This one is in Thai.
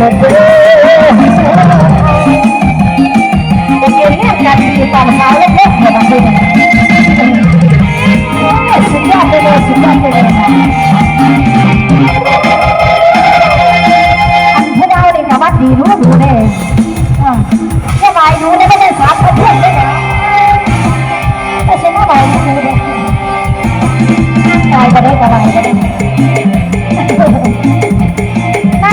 ตอนเช้าเล็กๆเนี่ยบางทีสุดยอดไปเลยสุดยอดไปเลยค่ะอันพวกเราเนี่ยนะวัดดีรู้ดูเนี่ยอ่าสบายรู้เนี่ยไม่ได้สามคนเพื่อนเลยนะแต่ฉันสบายรู้เนี่ยตายก็ได้ก็ได้ก็ได้นั่